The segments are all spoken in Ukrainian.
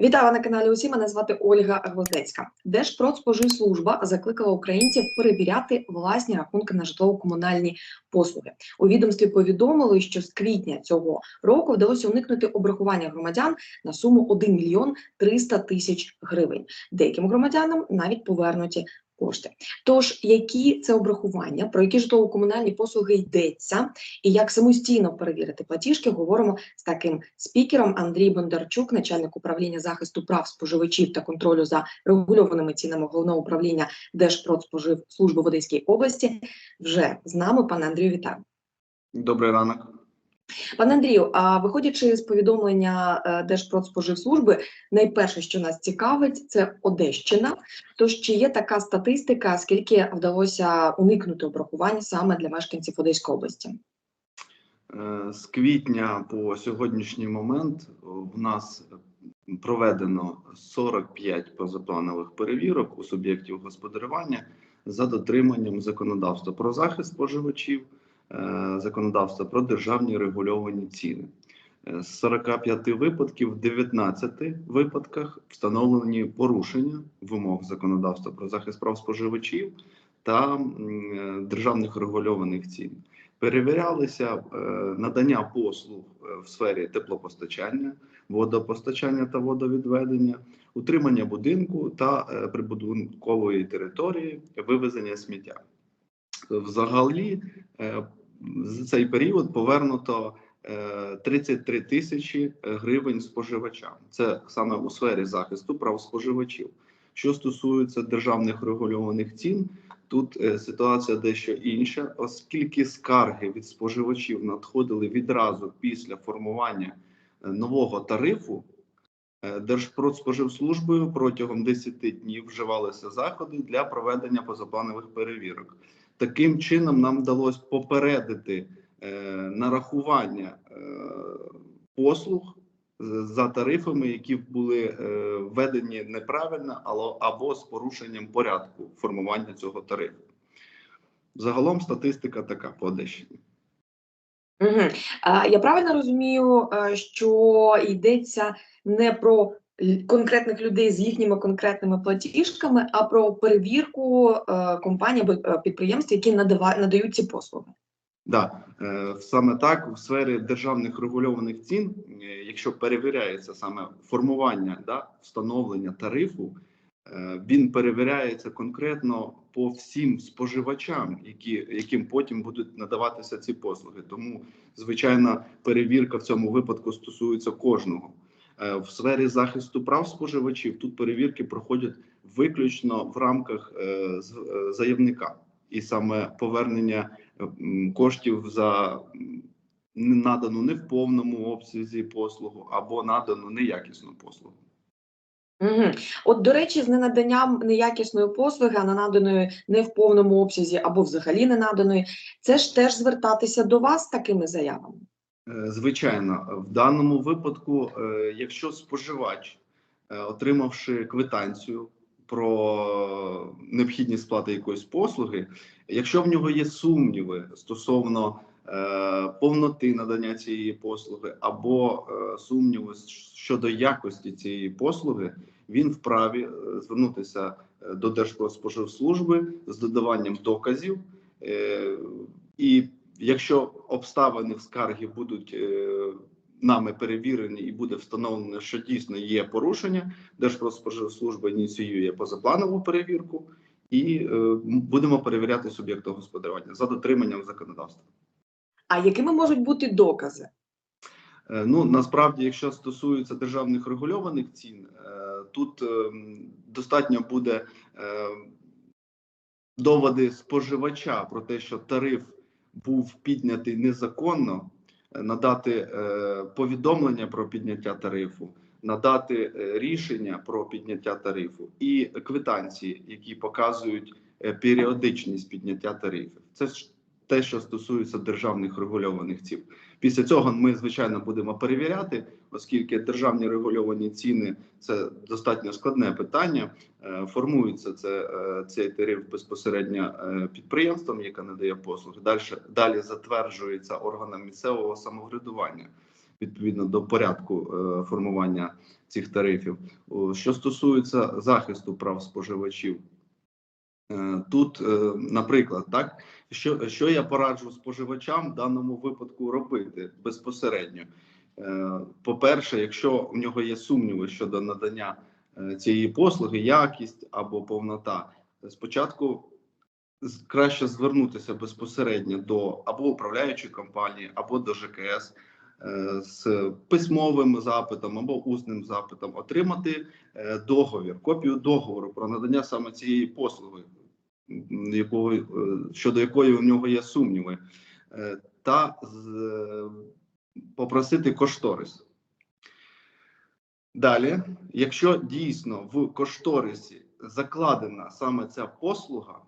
Вітаю на каналі. Усі мене звати Ольга Гвоздецька. Держпродспоживслужба закликала українців перевіряти власні рахунки на житлово-комунальні послуги. У відомстві повідомили, що з квітня цього року вдалося уникнути обрахування громадян на суму 1 мільйон 300 тисяч гривень. Деяким громадянам навіть повернуті кошти. Тож, які це обрахування, про які житлово-комунальні послуги йдеться, і як самостійно перевірити платіжки, говоримо з таким спікером Андрій Бондарчук, начальник управління захисту прав споживачів та контролю за регульованими цінами головного управління Держпродспоживслужби в Одеській області. Вже з нами, пане Андрію, вітаю. Добрий ранок. Пане Андрію, а виходячи з повідомлення е, Держпродспоживслужби, найперше, що нас цікавить, це Одещина. Тож чи є така статистика, скільки вдалося уникнути обрахування саме для мешканців Одеської області? Е, З квітня по сьогоднішній момент в нас проведено 45 позапланових перевірок у суб'єктів господарювання за дотриманням законодавства про захист споживачів, е, законодавства про державні регульовані ціни. Е, З 45 випадків, в 19 випадках встановлені порушення вимог законодавства про захист прав споживачів та е, державних регульованих цін. Перевірялися е, надання послуг е, в сфері теплопостачання, водопостачання та водовідведення, утримання будинку та е, прибудинкової території, вивезення сміття. Взагалі, е, за цей період повернуто е, 33 тисячі гривень споживачам. Це саме у сфері захисту прав споживачів. Що стосується державних регульованих цін, Тут е, ситуація дещо інша, оскільки скарги від споживачів надходили відразу після формування е, нового тарифу. е, Держпродспоживслужбою протягом 10 днів вживалися заходи для проведення позапланових перевірок. Таким чином нам вдалося попередити е, нарахування е, послуг за тарифами, які були е, введені неправильно ало- або з порушенням порядку формування цього тарифу. Загалом статистика така по Одещині. Угу. Я правильно розумію, е, що йдеться не про конкретних людей з їхніми конкретними платіжками, а про перевірку е, компаній або е, підприємств, які надава, надають ці послуги. Да, е, саме так у сфері державних регульованих цін, якщо перевіряється саме формування да, встановлення тарифу, він перевіряється конкретно по всім споживачам, які, яким потім будуть надаватися ці послуги. Тому, звичайно, перевірка в цьому випадку стосується кожного. Е, В сфері захисту прав споживачів тут перевірки проходять виключно в рамках е, е, заявника, і саме повернення коштів за надану не в повному обсязі послугу або надану неякісну послугу. Угу. От, до речі, з ненаданням неякісної послуги, а наданої не в повному обсязі або взагалі не наданої, це ж теж звертатися до вас такими заявами. Е, Звичайно, в даному випадку, е, якщо споживач, е, отримавши квитанцію про необхідність сплати якоїсь послуги, якщо в нього є сумніви стосовно повноти надання цієї послуги або сумніви щодо якості цієї послуги, він вправі звернутися до Держпродспоживслужби з додаванням доказів. І якщо обставини в скаргі будуть е, нами перевірені і буде встановлено, що дійсно є порушення, Держпродспоживслужба ініціює позапланову перевірку і е, будемо перевіряти суб'єкта господарювання за дотриманням законодавства. А якими можуть бути докази? Е, Ну насправді, якщо стосується державних регульованих цін, тут достатньо буде доводи споживача про те, що тариф був піднятий незаконно, е, надати е, повідомлення про підняття тарифу, надати е, рішення про підняття тарифу і квитанції, які показують періодичність підняття тарифів. Це ж те, що стосується державних регульованих цін. Після цього ми звичайно будемо перевіряти, оскільки державні регульовані ціни це достатньо складне питання. Е, Формується це е, цей тариф безпосередньо е, підприємством, яке надає послуги. Далі далі затверджується органом місцевого самоврядування відповідно до порядку формування цих тарифів. Що стосується захисту прав споживачів, тут, е, наприклад, так що, що я пораджу споживачам в даному випадку робити безпосередньо. Е, По-перше, якщо у нього є сумніви щодо надання е, цієї послуги, якість або повнота, спочатку краще звернутися безпосередньо до або управляючої компанії, або до ЖКС е, з письмовим запитом або усним запитом, отримати е, договір, копію договору про надання саме цієї послуги, якого, е, щодо якої у нього є сумніви, е, та попросити кошторис. Далі, якщо дійсно в кошторисі закладена саме ця послуга,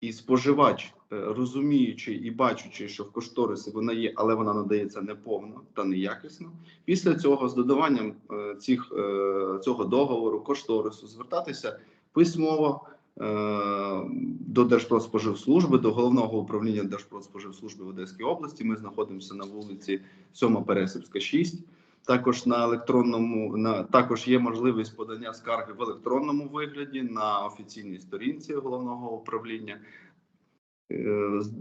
і споживач, е, розуміючи і бачучи, що в кошторисі вона є, але вона надається неповно та неякісно, після цього з додаванням цих, цього договору, кошторису, звертатися письмово до Держпродспоживслужби, до головного управління Держпродспоживслужби в Одеській області. Ми знаходимося на вулиці 7 Пересипська, 6. Також на електронному на також є можливість подання скарги в електронному вигляді на офіційній сторінці головного управління. Е, з-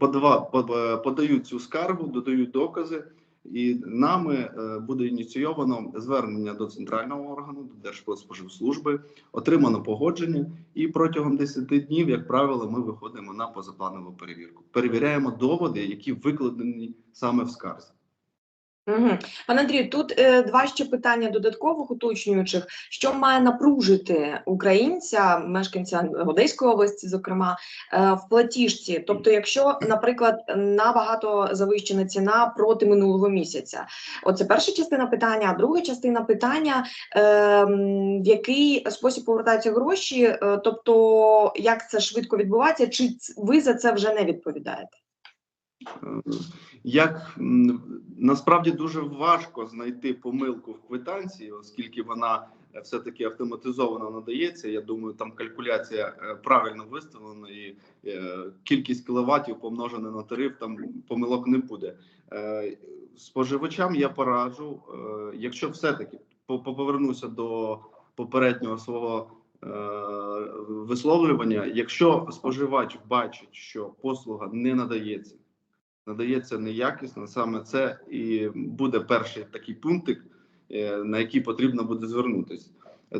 подава, под- подають цю скаргу, додають докази, і нами е, буде ініційовано звернення до центрального органу, до Держпродспоживслужби, отримано погодження, і протягом 10 днів, як правило, ми виходимо на позапланову перевірку. Перевіряємо доводи, які викладені саме в скарзі. Угу. Пане Андрію, тут е, два ще питання додаткових уточнюючих. Що має напружити українця, мешканця Одеської області, зокрема, е, в платіжці? Тобто, якщо, наприклад, набагато завищена ціна проти минулого місяця, оце перша частина питання. А друга частина питання, е, в який спосіб повертаються гроші, е, тобто як це швидко відбувається, чи ви за це вже не відповідаєте? Е, Як насправді дуже важко знайти помилку в квитанції, оскільки вона е, все-таки автоматизовано надається. Я думаю, там калькуляція е, правильно виставлена, і кількість кіловатів помножена на тариф, там помилок не буде. Споживачам я пораджу, якщо все-таки по- по- повернуся до попереднього свого висловлювання, якщо споживач бачить, що послуга не надається надається неякісно. Саме це і буде перший такий пунктик, е, на який потрібно буде звернутися,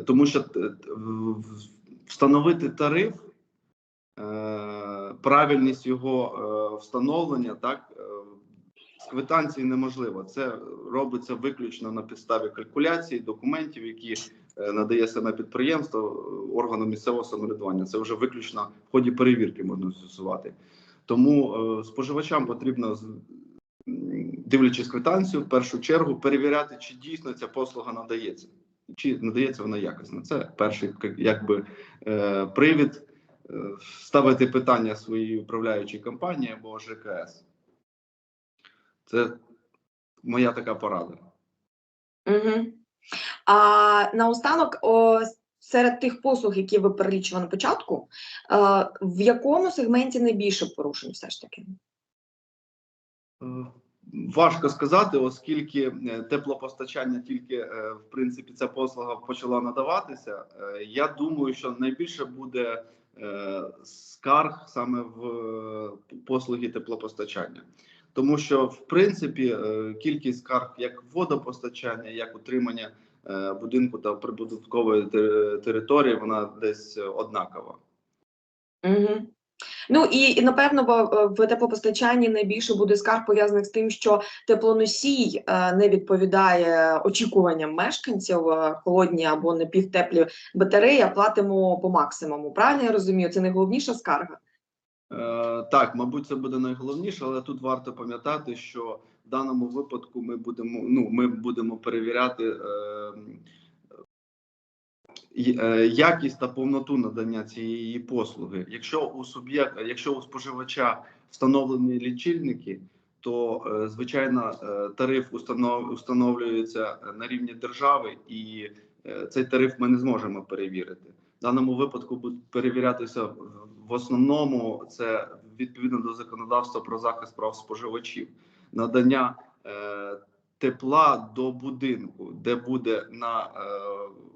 тому що е, встановити тариф, е, правильність його встановлення, так з квитанції неможливо. Це робиться виключно на підставі калькуляції, документів, які надає саме підприємство органу місцевого самоврядування. Це вже виключно в ході перевірки можна з'ясувати. Тому е, споживачам потрібно, дивлячись квитанцію, в першу чергу перевіряти, чи дійсно ця послуга надається, чи надається вона якісно. Це перший якби е, привід е, ставити питання своїй управляючій компанії або ЖКС. Це моя така порада. Угу. А наостанок, о, серед тих послуг, які ви перелічували на початку, е, в якому сегменті найбільше порушень все ж таки? Е, Важко сказати, оскільки е, теплопостачання тільки в принципі ця послуга почала надаватися. Я думаю, що найбільше буде скарг саме в послуги теплопостачання, тому що в принципі кількість скарг як водопостачання, як утримання будинку та прибудинкової території, вона десь однакова. Угу. Ну і, і напевно бо, в теплопостачанні найбільше буде скарг пов'язаних з тим, що теплоносій е, не відповідає очікуванням мешканців, е, холодні або напівтеплі батареї, а платимо по максимуму. Правильно я розумію? Це найголовніша скарга. Е, Так, мабуть, це буде найголовніше, але тут варто пам'ятати, що в даному випадку ми будемо ну ми будемо перевіряти е, е, якість та повноту надання цієї послуги. Якщо у суб'єкта, якщо у споживача встановлені лічильники, то е, звичайно е, тариф установ, установлюється на рівні держави, і е, цей тариф ми не зможемо перевірити. В даному випадку будуть перевірятися в- основному це відповідно до законодавства про захист прав споживачів, надання е, тепла до будинку, де буде на е,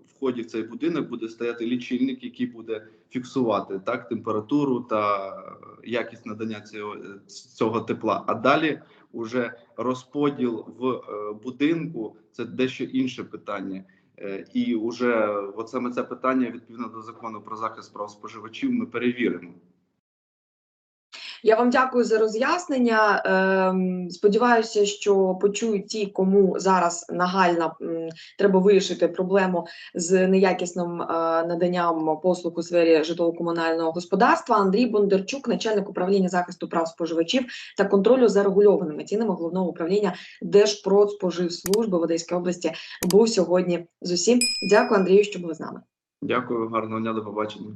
вході в цей будинок буде стояти лічильник, який буде фіксувати так температуру та якість надання цього, цього тепла. А далі уже розподіл в е, будинку це дещо інше питання. Е, І вже от саме це питання відповідно до закону про захист прав споживачів ми перевіримо. Я вам дякую за роз'яснення. Ем, сподіваюся, що почують ті, кому зараз нагально треба вирішити проблему з неякісним е, наданням послуг у сфері житлово-комунального господарства. Андрій Бондарчук, начальник управління захисту прав споживачів та контролю за регульованими цінами головного управління Держпродспоживслужби в Одеській області, був сьогодні з усім. Дякую, Андрію, що були з нами. Дякую, гарного дня, до побачення.